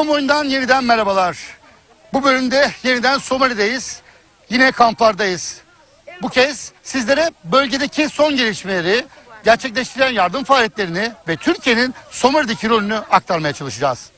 Yardım konvoyundan yeniden merhabalar. Bu bölümde yeniden Somali'deyiz. Yine kamplardayız. Bu kez sizlere bölgedeki son gelişmeleri, gerçekleştirilen yardım faaliyetlerini ve Türkiye'nin Somali'deki rolünü aktarmaya çalışacağız.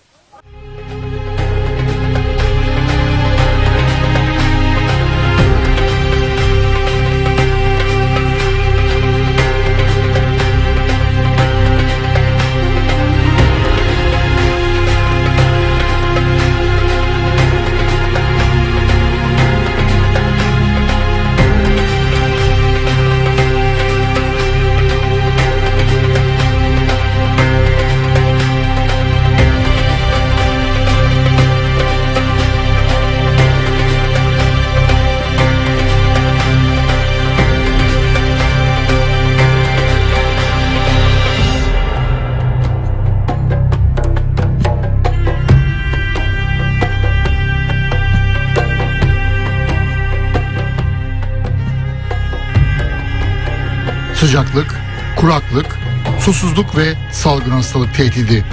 Sıcaklık, kuraklık, susuzluk ve salgın hastalık tehdidi.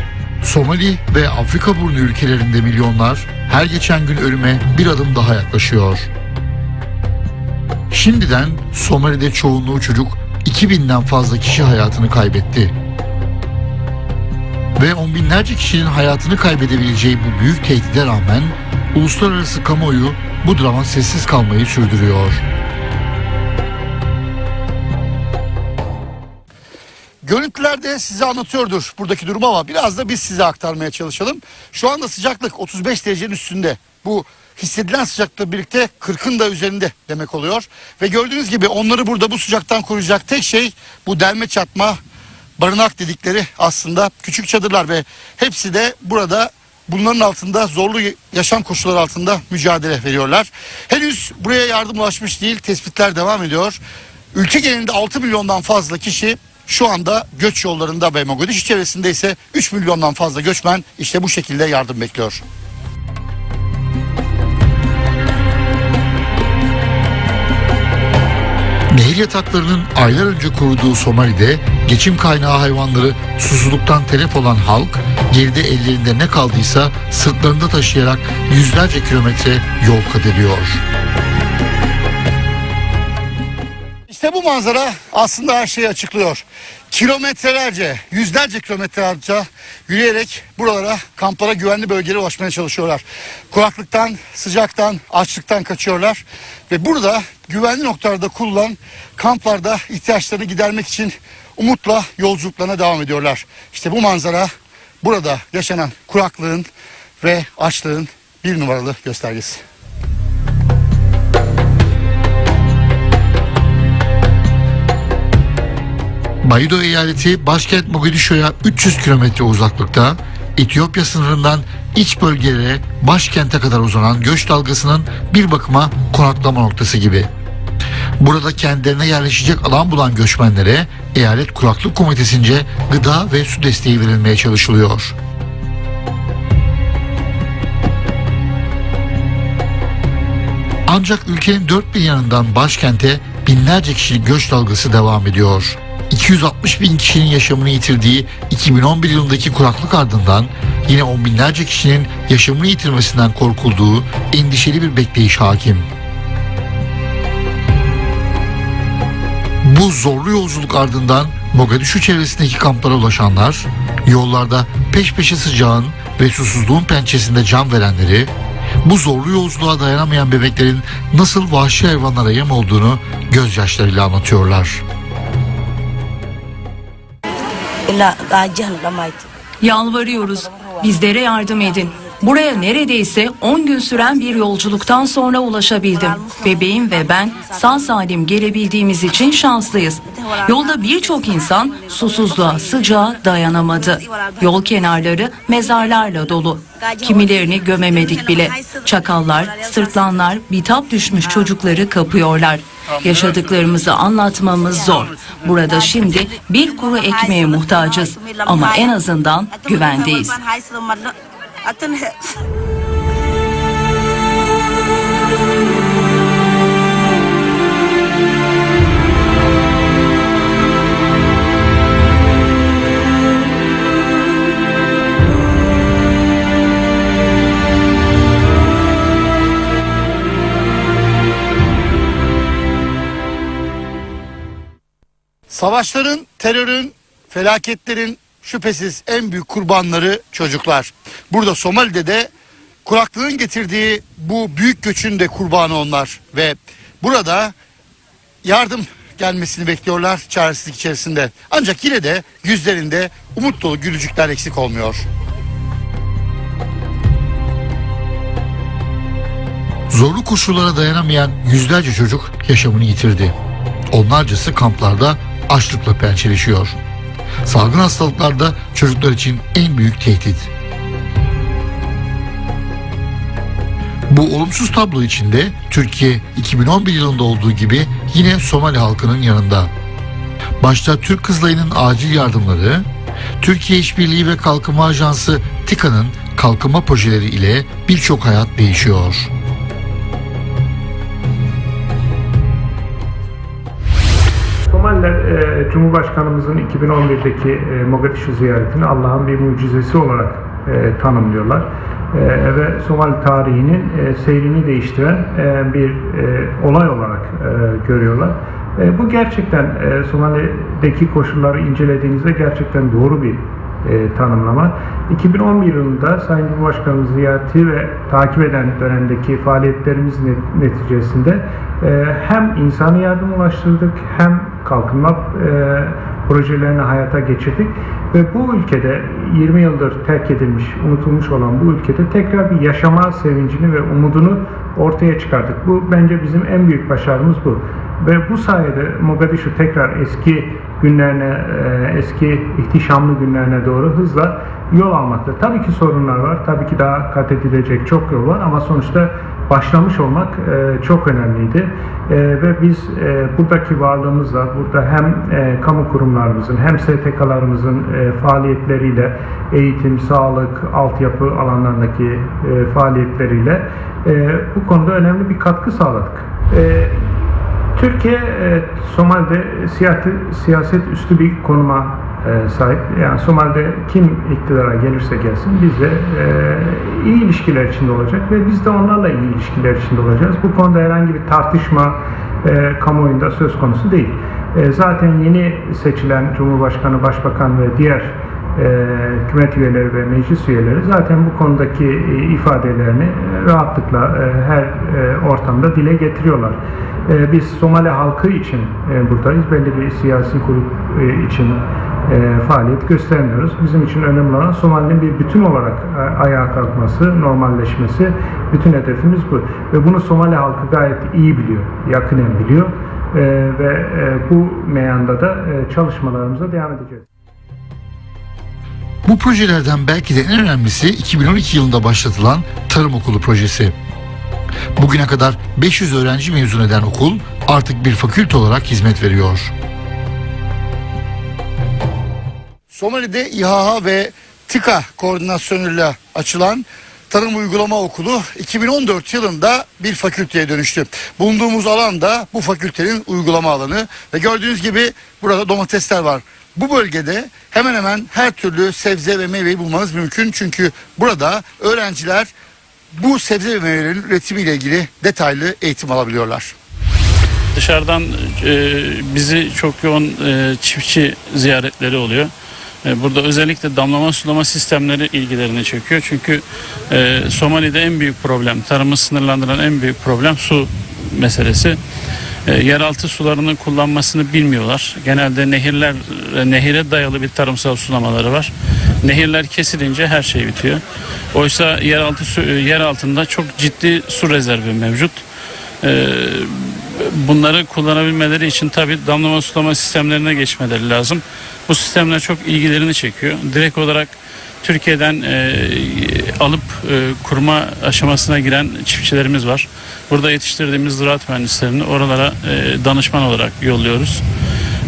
Somali ve Afrika burnu ülkelerinde milyonlar her geçen gün ölüme bir adım daha yaklaşıyor. Şimdiden Somali'de çoğunluğu çocuk 2000'den fazla kişi hayatını kaybetti. Ve on binlerce kişinin hayatını kaybedebileceği bu büyük tehdide rağmen uluslararası kamuoyu bu drama sessiz kalmayı sürdürüyor. Görüntülerde size anlatıyordur buradaki durum ama biraz da biz size aktarmaya çalışalım. Şu anda sıcaklık 35 derecenin üstünde. Bu hissedilen sıcaklıkla birlikte 40'ın da üzerinde demek oluyor. Ve gördüğünüz gibi onları burada bu sıcaktan koruyacak tek şey bu delme çatma barınak dedikleri aslında küçük çadırlar ve hepsi de burada bunların altında zorlu yaşam koşulları altında mücadele veriyorlar. Henüz buraya yardım ulaşmış değil tespitler devam ediyor. Ülke genelinde 6 milyondan fazla kişi şu anda göç yollarında ve Mogadishu çevresinde ise 3 milyondan fazla göçmen işte bu şekilde yardım bekliyor. Nehir yataklarının aylar önce kuruduğu Somali'de geçim kaynağı hayvanları susuzluktan telef olan halk geride ellerinde ne kaldıysa sırtlarında taşıyarak yüzlerce kilometre yol kat ediyor. İşte bu manzara aslında her şeyi açıklıyor. Kilometrelerce, yüzlerce kilometrelerce yürüyerek buralara, kamplara, güvenli bölgelere ulaşmaya çalışıyorlar. Kuraklıktan, sıcaktan, açlıktan kaçıyorlar. Ve burada güvenli noktalarda kurulan kamplarda ihtiyaçlarını gidermek için umutla yolculuklarına devam ediyorlar. İşte bu manzara burada yaşanan kuraklığın ve açlığın bir numaralı göstergesi. Mayudo eyaleti başkent Mogadishu'ya 300 kilometre uzaklıkta, Etiyopya sınırından iç bölgelere başkente kadar uzanan göç dalgasının bir bakıma konaklama noktası gibi. Burada kendilerine yerleşecek alan bulan göçmenlere eyalet kuraklık komitesince gıda ve su desteği verilmeye çalışılıyor. Ancak ülkenin dört bir yanından başkente binlerce kişilik göç dalgası devam ediyor. 260 bin kişinin yaşamını yitirdiği 2011 yılındaki kuraklık ardından yine on binlerce kişinin yaşamını yitirmesinden korkulduğu endişeli bir bekleyiş hakim. Bu zorlu yolculuk ardından Mogadishu çevresindeki kamplara ulaşanlar, yollarda peş peşe sıcağın ve susuzluğun pençesinde can verenleri, bu zorlu yolculuğa dayanamayan bebeklerin nasıl vahşi hayvanlara yem olduğunu gözyaşlarıyla anlatıyorlar. Yalvarıyoruz. Bizlere yardım edin. Buraya neredeyse 10 gün süren bir yolculuktan sonra ulaşabildim. Bebeğim ve ben sağ salim gelebildiğimiz için şanslıyız. Yolda birçok insan susuzluğa, sıcağa dayanamadı. Yol kenarları mezarlarla dolu. Kimilerini gömemedik bile. Çakallar, sırtlanlar, bitap düşmüş çocukları kapıyorlar. Yaşadıklarımızı anlatmamız zor. Burada şimdi bir kuru ekmeğe muhtacız ama en azından güvendeyiz. Atınız. Savaşların, terörün, felaketlerin şüphesiz en büyük kurbanları çocuklar. Burada Somali'de de kuraklığın getirdiği bu büyük göçün de kurbanı onlar ve burada yardım gelmesini bekliyorlar çaresizlik içerisinde. Ancak yine de yüzlerinde umut dolu gülücükler eksik olmuyor. Zorlu koşullara dayanamayan yüzlerce çocuk yaşamını yitirdi. Onlarcası kamplarda açlıkla pençeleşiyor. Salgın hastalıklar da çocuklar için en büyük tehdit. Bu olumsuz tablo içinde Türkiye 2011 yılında olduğu gibi yine Somali halkının yanında. Başta Türk Kızılayı'nın acil yardımları, Türkiye İşbirliği ve Kalkınma Ajansı TİKA'nın kalkınma projeleri ile birçok hayat değişiyor. Cumhurbaşkanımızın 2011'deki e, Mogadishu ziyaretini Allah'ın bir mucizesi olarak e, tanımlıyorlar. E, ve Somali tarihinin e, seyrini değiştiren e, bir e, olay olarak e, görüyorlar. E, bu gerçekten e, Somali'deki koşulları incelediğinizde gerçekten doğru bir e, tanımlama. 2011 yılında Sayın Cumhurbaşkanımız ziyareti ve takip eden dönemdeki faaliyetlerimiz net- neticesinde hem insani yardım ulaştırdık hem kalkınma e, projelerini hayata geçirdik ve bu ülkede 20 yıldır terk edilmiş, unutulmuş olan bu ülkede tekrar bir yaşama sevincini ve umudunu ortaya çıkardık. Bu bence bizim en büyük başarımız bu. Ve bu sayede Mogadishu tekrar eski günlerine, e, eski ihtişamlı günlerine doğru hızla yol almakta. Tabii ki sorunlar var, tabii ki daha kat edilecek çok yol var ama sonuçta başlamış olmak e, çok önemliydi. E, ve biz e, buradaki varlığımızla, burada hem e, kamu kurumlarımızın hem STK'larımızın e, faaliyetleriyle, eğitim, sağlık, altyapı alanlarındaki e, faaliyetleriyle e, bu konuda önemli bir katkı sağladık. E, Türkiye e, Somali'de siyaset, siyaset üstü bir konuma e, sahip. Yani Somali'de kim iktidara gelirse gelsin biz de e, iyi ilişkiler içinde olacak ve biz de onlarla iyi ilişkiler içinde olacağız. Bu konuda herhangi bir tartışma e, kamuoyunda söz konusu değil. E, zaten yeni seçilen Cumhurbaşkanı, Başbakan ve diğer e, hükümet üyeleri ve meclis üyeleri zaten bu konudaki e, ifadelerini e, rahatlıkla e, her e, ortamda dile getiriyorlar. E, biz Somali halkı için e, buradayız. Belli bir siyasi grup e, için e, faaliyet göstermiyoruz. Bizim için önemli olan Somali'nin bir bütün olarak e, ayağa kalkması, normalleşmesi. Bütün hedefimiz bu. Ve bunu Somali halkı gayet iyi biliyor, yakinen biliyor. E, ve bu meyanda da çalışmalarımıza devam edeceğiz. Bu projelerden belki de en önemlisi 2012 yılında başlatılan Tarım Okulu projesi. Bugüne kadar 500 öğrenci mezun eden okul artık bir fakülte olarak hizmet veriyor. Somali'de İHA ve TİKA koordinasyonuyla açılan Tarım Uygulama Okulu 2014 yılında bir fakülteye dönüştü. Bulunduğumuz alan da bu fakültenin uygulama alanı ve gördüğünüz gibi burada domatesler var. Bu bölgede hemen hemen her türlü sebze ve meyveyi bulmanız mümkün. Çünkü burada öğrenciler bu sebze ve meyvelerin üretimiyle ilgili detaylı eğitim alabiliyorlar. Dışarıdan e, bizi çok yoğun e, çiftçi ziyaretleri oluyor. E, burada özellikle damlama sulama sistemleri ilgilerini çekiyor. Çünkü e, Somali'de en büyük problem, tarımı sınırlandıran en büyük problem su meselesi. E, yeraltı sularının kullanmasını bilmiyorlar. Genelde nehirler, nehire dayalı bir tarımsal sulamaları var. Nehirler kesilince her şey bitiyor. Oysa yeraltı su, yer altında çok ciddi su rezervi mevcut. E, bunları kullanabilmeleri için tabi damlama sulama sistemlerine geçmeleri lazım. Bu sistemler çok ilgilerini çekiyor. Direkt olarak Türkiye'den e, alıp e, kurma aşamasına giren çiftçilerimiz var. Burada yetiştirdiğimiz ziraat mühendislerini oralara e, danışman olarak yolluyoruz.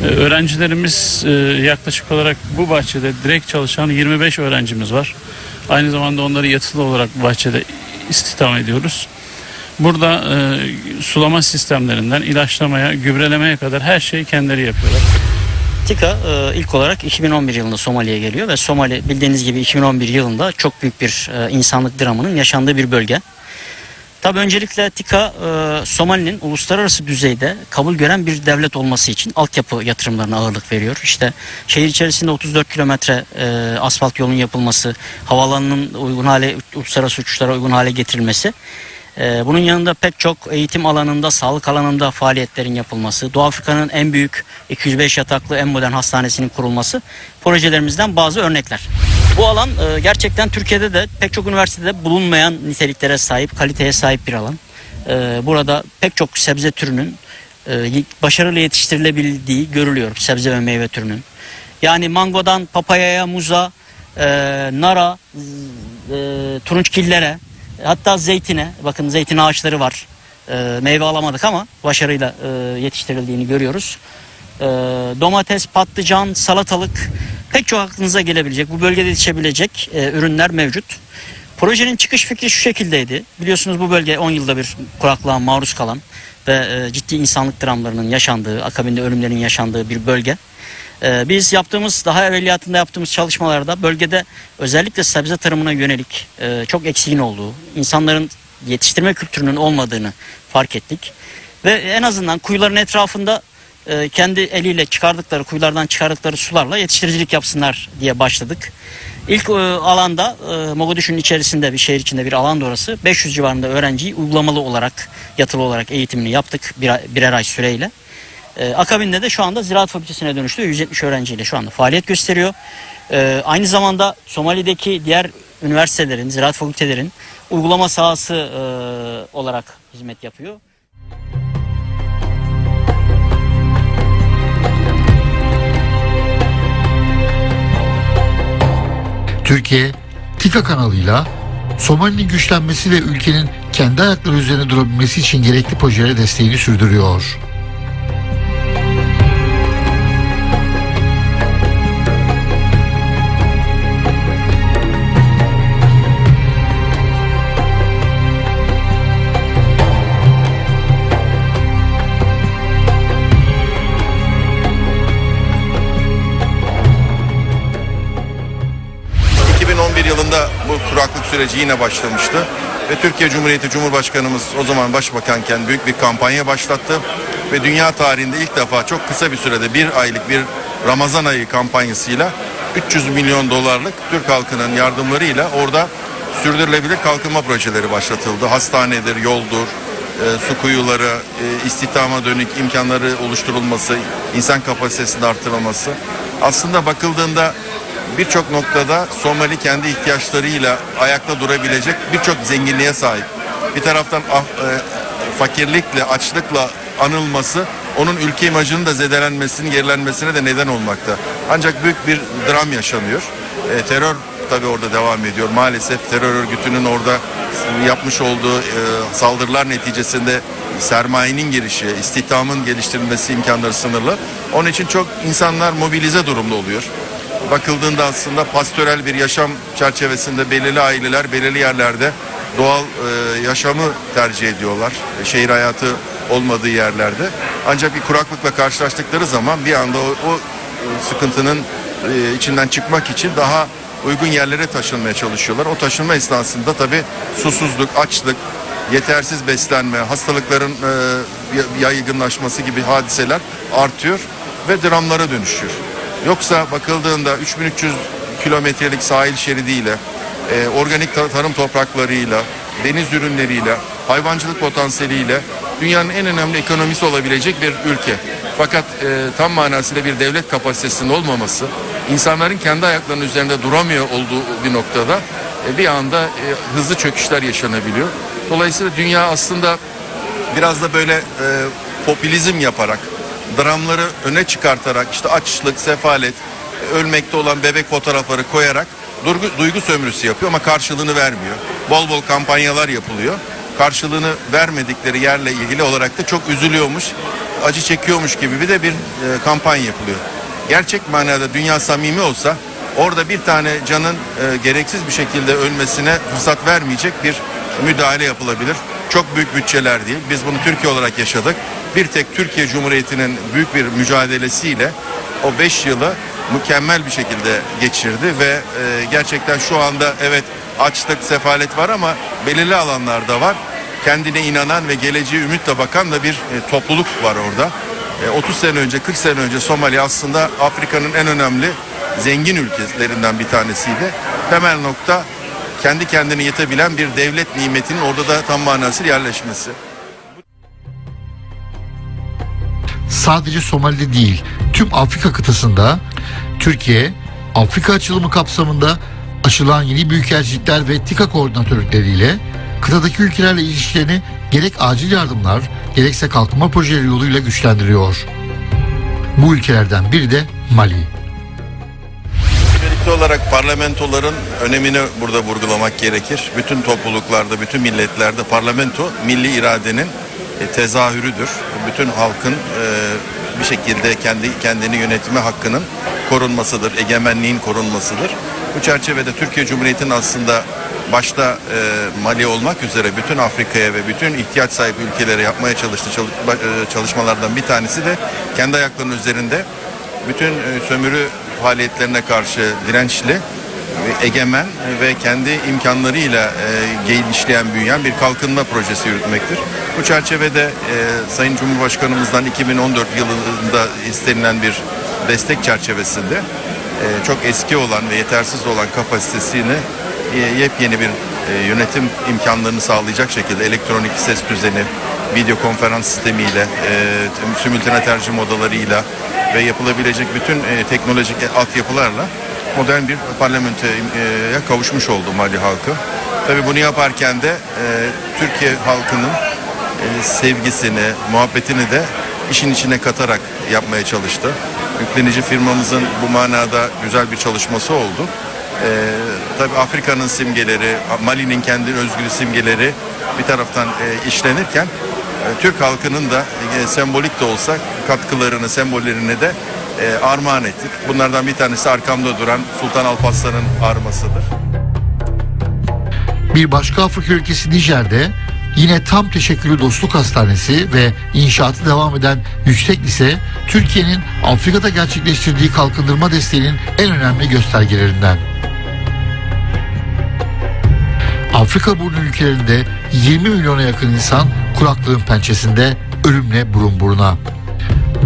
E, öğrencilerimiz e, yaklaşık olarak bu bahçede direkt çalışan 25 öğrencimiz var. Aynı zamanda onları yatılı olarak bahçede istihdam ediyoruz. Burada e, sulama sistemlerinden ilaçlamaya, gübrelemeye kadar her şeyi kendileri yapıyorlar. TİKA e, ilk olarak 2011 yılında Somali'ye geliyor ve Somali bildiğiniz gibi 2011 yılında çok büyük bir e, insanlık dramının yaşandığı bir bölge. Tabii öncelikle TİKA e, Somali'nin uluslararası düzeyde kabul gören bir devlet olması için altyapı yatırımlarına ağırlık veriyor. İşte şehir içerisinde 34 kilometre e, asfalt yolun yapılması, havaalanının uygun hale, uluslararası uçuşlara uygun hale getirilmesi. E, bunun yanında pek çok eğitim alanında, sağlık alanında faaliyetlerin yapılması, Doğu Afrika'nın en büyük 205 yataklı en modern hastanesinin kurulması projelerimizden bazı örnekler. Bu alan e, gerçekten Türkiye'de de pek çok üniversitede bulunmayan niteliklere sahip, kaliteye sahip bir alan. E, burada pek çok sebze türünün e, başarılı yetiştirilebildiği görülüyor sebze ve meyve türünün. Yani mangodan papayaya, muza, nara, turunçgillere, hatta zeytine, bakın zeytin ağaçları var. E, meyve alamadık ama başarıyla e, yetiştirildiğini görüyoruz. E, domates, patlıcan, salatalık pek çok aklınıza gelebilecek, bu bölgede yetişebilecek e, ürünler mevcut. Projenin çıkış fikri şu şekildeydi. Biliyorsunuz bu bölge 10 yılda bir kuraklığa maruz kalan ve e, ciddi insanlık dramlarının yaşandığı, akabinde ölümlerin yaşandığı bir bölge. E, biz yaptığımız, daha evveliyatında yaptığımız çalışmalarda bölgede özellikle sebze tarımına yönelik e, çok eksiğin olduğu, insanların yetiştirme kültürünün olmadığını fark ettik. Ve en azından kuyuların etrafında e, kendi eliyle çıkardıkları, kuyulardan çıkardıkları sularla yetiştiricilik yapsınlar diye başladık. İlk e, alanda e, Mogadishu'nun içerisinde bir şehir içinde bir alan orası 500 civarında öğrenciyi uygulamalı olarak yatılı olarak eğitimini yaptık bir, birer ay süreyle. E, akabinde de şu anda Ziraat Fakültesine dönüştü ve 170 öğrenciyle şu anda faaliyet gösteriyor. E, aynı zamanda Somali'deki diğer üniversitelerin, ziraat fakültelerin uygulama sahası e, olarak hizmet yapıyor. Türkiye, TİKA kanalıyla Somali'nin güçlenmesi ve ülkenin kendi ayakları üzerine durabilmesi için gerekli projelere desteğini sürdürüyor. Süreci yine başlamıştı ve Türkiye Cumhuriyeti Cumhurbaşkanımız o zaman başbakanken büyük bir kampanya başlattı ve dünya tarihinde ilk defa çok kısa bir sürede bir aylık bir Ramazan ayı kampanyasıyla 300 milyon dolarlık Türk halkının yardımlarıyla orada sürdürülebilir kalkınma projeleri başlatıldı. Hastanedir, yoldur, e, su kuyuları, e, istihdama dönük imkanları oluşturulması, insan kapasitesinin artırılması. Aslında bakıldığında birçok noktada Somali kendi ihtiyaçlarıyla ayakta durabilecek birçok zenginliğe sahip. Bir taraftan ah, e, fakirlikle, açlıkla anılması onun ülke imajının da zedelenmesinin, gerilenmesine de neden olmakta. Ancak büyük bir dram yaşanıyor. E, terör tabii orada devam ediyor. Maalesef terör örgütünün orada yapmış olduğu e, saldırılar neticesinde sermayenin girişi, istihdamın geliştirilmesi imkanları sınırlı. Onun için çok insanlar mobilize durumda oluyor bakıldığında aslında pastörel bir yaşam çerçevesinde belirli aileler belirli yerlerde doğal e, yaşamı tercih ediyorlar. E, şehir hayatı olmadığı yerlerde. Ancak bir kuraklıkla karşılaştıkları zaman bir anda o, o e, sıkıntının e, içinden çıkmak için daha uygun yerlere taşınmaya çalışıyorlar. O taşınma esnasında tabii susuzluk, açlık, yetersiz beslenme, hastalıkların e, yaygınlaşması gibi hadiseler artıyor ve dramlara dönüşüyor. Yoksa bakıldığında 3300 kilometrelik sahil şeridiyle, e, organik ta- tarım topraklarıyla, deniz ürünleriyle, hayvancılık potansiyeliyle dünyanın en önemli ekonomisi olabilecek bir ülke. Fakat e, tam manasıyla bir devlet kapasitesinin olmaması, insanların kendi ayaklarının üzerinde duramıyor olduğu bir noktada e, bir anda e, hızlı çöküşler yaşanabiliyor. Dolayısıyla dünya aslında biraz da böyle e, popülizm yaparak, dramları öne çıkartarak, işte açlık, sefalet, ölmekte olan bebek fotoğrafları koyarak duygu, duygu sömürüsü yapıyor ama karşılığını vermiyor. Bol bol kampanyalar yapılıyor. Karşılığını vermedikleri yerle ilgili olarak da çok üzülüyormuş, acı çekiyormuş gibi bir de bir e, kampanya yapılıyor. Gerçek manada dünya samimi olsa orada bir tane canın e, gereksiz bir şekilde ölmesine fırsat vermeyecek bir müdahale yapılabilir. Çok büyük bütçeler değil. Biz bunu Türkiye olarak yaşadık. Bir tek Türkiye Cumhuriyeti'nin büyük bir mücadelesiyle o 5 yılı mükemmel bir şekilde geçirdi ve e, gerçekten şu anda evet açlık, sefalet var ama belirli alanlarda var. kendine inanan ve geleceğe ümitle bakan da bir e, topluluk var orada. E, 30 sene önce 40 sene önce Somali aslında Afrika'nın en önemli zengin ülkelerinden bir tanesiydi. Temel nokta kendi kendine yetebilen bir devlet nimetinin orada da tam manasıyla yerleşmesi. sadece Somali'de değil tüm Afrika kıtasında Türkiye Afrika açılımı kapsamında açılan yeni büyükelçilikler ve TİKA koordinatörlükleriyle kıtadaki ülkelerle ilişkilerini gerek acil yardımlar gerekse kalkınma projeleri yoluyla güçlendiriyor. Bu ülkelerden biri de Mali. Öncelikli olarak parlamentoların önemini burada vurgulamak gerekir. Bütün topluluklarda, bütün milletlerde parlamento milli iradenin e, tezahürüdür. Bütün halkın e, bir şekilde kendi kendini yönetme hakkının korunmasıdır, egemenliğin korunmasıdır. Bu çerçevede Türkiye Cumhuriyeti'nin aslında başta e, Mali olmak üzere bütün Afrika'ya ve bütün ihtiyaç sahibi ülkelere yapmaya çalıştığı e, çalışmalardan bir tanesi de kendi ayaklarının üzerinde bütün sömürü faaliyetlerine karşı dirençli, egemen ve kendi imkanlarıyla e, genişleyen, büyüyen bir kalkınma projesi yürütmektir. Bu çerçevede e, Sayın Cumhurbaşkanımızdan 2014 yılında istenilen bir destek çerçevesinde e, çok eski olan ve yetersiz olan kapasitesini e, yepyeni bir yönetim imkanlarını sağlayacak şekilde elektronik ses düzeni, video konferans sistemiyle, e, simultane tercüme odalarıyla ve yapılabilecek bütün e, teknolojik altyapılarla modern bir parlamentoya kavuşmuş oldu Mali halkı. Tabii bunu yaparken de e, Türkiye halkının e, sevgisini, muhabbetini de işin içine katarak yapmaya çalıştı. Yüklenici firmamızın bu manada güzel bir çalışması oldu. E, tabii Afrika'nın simgeleri, Mali'nin kendi özgür simgeleri bir taraftan e, işlenirken Türk halkının da e, sembolik de olsa katkılarını, sembollerini de e, armağan ettik. Bunlardan bir tanesi arkamda duran Sultan Alparslan'ın armasıdır. Bir başka Afrika ülkesi Nijer'de yine tam teşekküllü dostluk hastanesi ve inşaatı devam eden yüksek lise Türkiye'nin Afrika'da gerçekleştirdiği kalkındırma desteğinin en önemli göstergelerinden. Afrika burnu ülkelerinde 20 milyona yakın insan kuraklığın pençesinde ölümle burun buruna.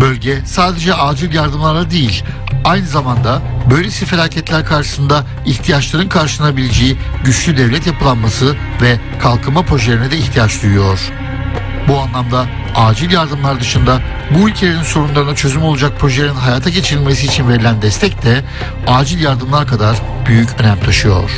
Bölge sadece acil yardımlarla değil, aynı zamanda böylesi felaketler karşısında ihtiyaçların karşılanabileceği güçlü devlet yapılanması ve kalkınma projelerine de ihtiyaç duyuyor. Bu anlamda acil yardımlar dışında bu ülkelerin sorunlarına çözüm olacak projelerin hayata geçirilmesi için verilen destek de acil yardımlar kadar büyük önem taşıyor.